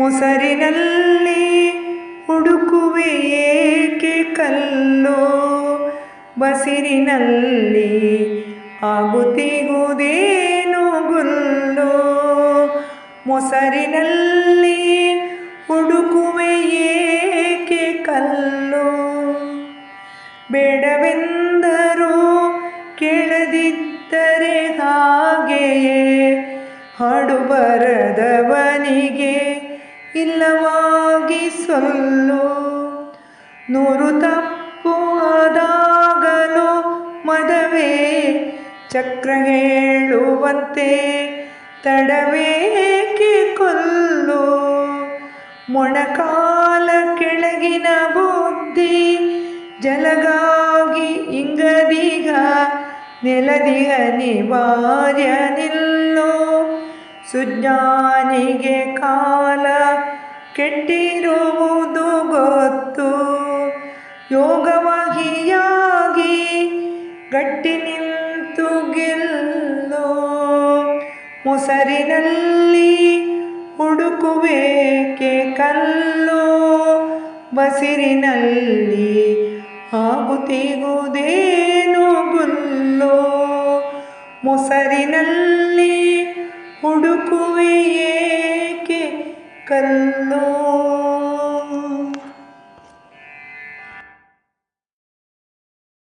ಮೊಸರಿನಲ್ಲಿ ಹುಡುಕುವೆ ಏಕೆ ಕಲ್ಲು? ಬಸಿರಿನಲ್ಲಿ ಆಗುತ್ತಿಗುವುದೇನು ಗುಲ್ಲು? ಮೊಸರಿನಲ್ಲಿ ಹುಡುಕುವೆ ಏಕೆ ಕಲ್ಲು? ಬೇಡವೆಂದರೂ ಕೇಳದಿದ್ದರೆ ಹಾಗೆಯೇ ಹಾಡು ಬರದವನಿಗೆ ಇಲ್ಲವಾಗಿ ಸೊಲ್ಲು ನೂರು ತಪ್ಪು ಮದವೇ, ಚಕ್ರ ಹೇಳುವಂತೆ ತಡವೇಕೆ ಕೊಲ್ಲು ಮೊಣಕಾಲ ಕೆಳಗಿನ ಬುದ್ಧಿ ಜಲಗಾಗಿ ಇಂಗದಿಗ ನೆಲದಿಗ ನಿವಾರ್ಯ ನಿಲ್ಲು ಸುಜ್ಞಾನಿಗೆ ಕಾಲ ಕೆಟ್ಟಿರುವುದು ಗೊತ್ತು. ಯೋಗವಾಗಿಯಾಗಿ ಗಟ್ಟಿ ನಿಂತು ಗೆಲ್ಲು. ಮೊಸರಿನಲ್ಲಿ ಹುಡುಕುವೇಕೆ ಕಲ್ಲು. ಬಸಿರಿನಲ್ಲಿ ಆಗುತ್ತಿಗುವುದೇನು ಗುಲ್ಲು. ಮೊಸರಿನಲ್ಲಿ ಹುಡುಕುವೆ ಏಕೆ ಕಲ್ಲು